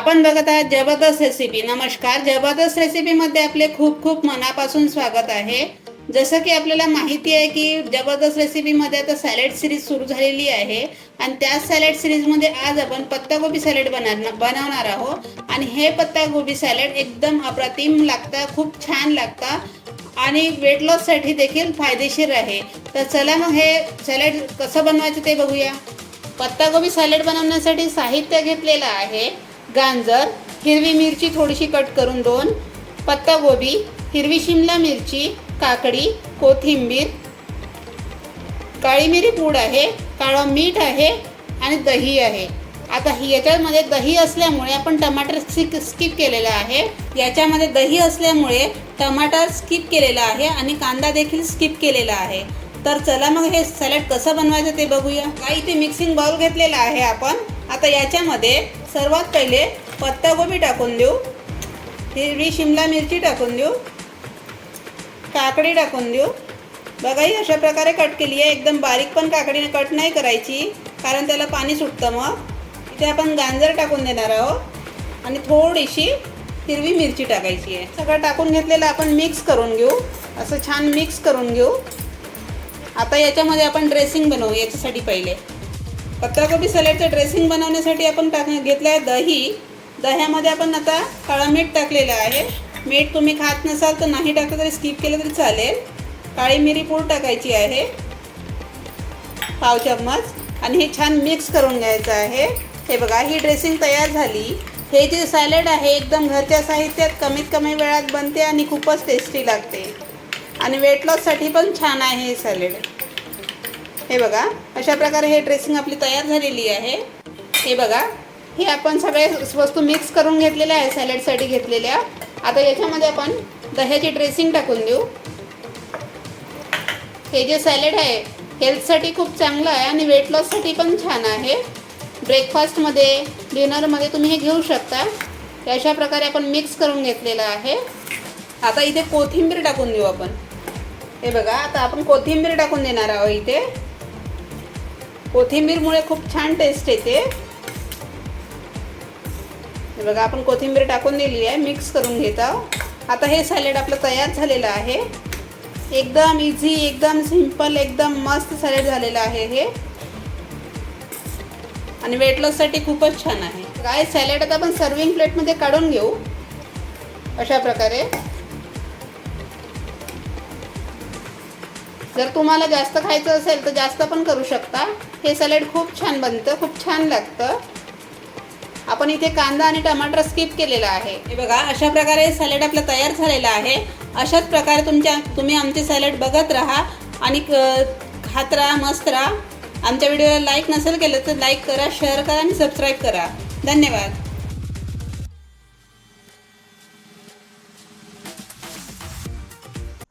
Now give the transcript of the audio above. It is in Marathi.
आपण बघत आहात जबरदस्त रेसिपी नमस्कार. जबरदस्त रेसिपीमध्ये आपले खूप खूप मनापासून स्वागत आहे. जसं की आपल्याला माहिती आहे की जबरदस्त रेसिपीमध्ये आता सॅलेड सिरीज सुरू झालेली आहे. आणि त्या सॅलेड सिरीजमध्ये आज आपण पत्तागोबी सॅलेड बनवणार बनवणार आहोत. आणि हे पत्तागोबी सॅलेड एकदम अप्रतिम लागतं खूप छान लागतं. आणि वेट लॉससाठी देखील फायदेशीर आहे. तर चला मग हे सॅलेड कसं बनवायचं ते बघूया. पत्तागोबी सॅलेड बनवण्यासाठी साहित्य घेतलेलं आहे. गाजर हिरवी मिरची थोडीशी कट करून दोन पत्तागोबी हिरवी शिमला मिरची काकडी कोथिंबीर. काळी मिरी पूड आहे काळं मीठ आहे आणि दही आहे. आता याच्यामध्ये दही असल्यामुळे आपण टमाटर स्किप स्किप केलेलं आहे. याच्यामध्ये दही असल्यामुळे टमाटर स्किप केलेला आहे आणि कांदा देखील स्किप केलेला आहे. तर चला मग हे सॅलड कसं बनवायचं ते बघूया. काही इथे मिक्सिंग बाउल घेतलेला आहे आपण. आता याच्यामध्ये सर्वात पहिले पत्तागोबी टाकून देऊ. हिरवी शिमला मिरची टाकून देऊ. काकडी टाकून देऊ. बघा ही अशा प्रकारे कट केली आहे. एकदम बारीक पण काकडीने कट नाही करायची कारण त्याला पाणी सुटतं मग. इथे आपण गाजर टाकून देणार आहोत. आणि थोडीशी हिरवी मिरची टाकायची आहे. सगळं टाकून घेतलेलं आपण मिक्स करून घेऊ. असं छान मिक्स करून घेऊ. आता याच्यामध्ये आपण ड्रेसिंग बनवू याच्यासाठी पहिले. पत्ताकोबी सॅलेडचं ड्रेसिंग बनवण्यासाठी आपण टाक घेतलं आहे दही. दह्यामध्ये आपण आता काळा मीठ टाकलेलं आहे. मीठ तुम्ही खात नसाल तर नाही टाकलं तरी स्किप केलं तरी चालेल. काळी मिरी पूड टाकायची आहे. पाव चम्मच. आणि हे छान मिक्स करून घ्यायचं आहे. हे बघा ही ड्रेसिंग तयार झाली. हे जे सॅलड आहे एकदम घरच्या साहित्यात कमीत कमी वेळात बनते आणि खूपच टेस्टी लागते. आणि वेट लॉससाठी पण छान आहे हे सॅलेड हे बघा अशा प्रकारे हे ड्रेसिंग आपली तयार झालेली आहे. हे बघा हे आपण सगळे वस्तू मिक्स करून घेतलेल्या आहे सॅलडसाठी घेतलेल्या. आता याच्यामध्ये आपण दह्याची ड्रेसिंग टाकून देऊ. हे जे सॅलेड आहे हेल्थसाठी खूप चांगलं आहे आणि वेट लॉससाठी पण छान आहे. ब्रेकफास्टमध्ये डिनरमध्ये तुम्ही हे घेऊ शकता. अशा प्रकारे आपण मिक्स करून घेतलेलं आहे. आता इथे कोथिंबीर टाकून देऊ आपण. हे बघा आता आपण कोथिंबीर टाकून देणार आहोत इथे. कोथिंबीरमुळे खूप छान टेस्ट येते. बघा आपण कोथिंबीर टाकून दिली आहे मिक्स करून घेत आहोत. आता हे सॅलेड आपलं तयार झालेलं आहे. एकदम इझी एकदम सिंपल एकदम मस्त सॅलेड झालेलं आहे हे. आणि वेट लॉससाठी खूपच छान आहे. काय सॅलेड आता आपण सर्विंग प्लेटमध्ये काढून घेऊ. अशा प्रकारे. जर तुम्हाला जास्त खायचं असेल तर जास्त पण करू शकता. हे सॅलेड खूप छान बनतं खूप छान लागतं. आपण इथे कांदा आणि टमाटर स्किप केलेला आहे. हे बघा अशा प्रकारे सॅलेड आपलं तयार झालेलं आहे. अशाच प्रकारे तुमच्या तुम्ही आमचे सॅलेड बघत राहा आणि खात राहा मस्त राहा. आमच्या व्हिडिओला लाईक नसेल केलं तर लाईक करा शेअर करा आणि सबस्क्राईब करा. धन्यवाद.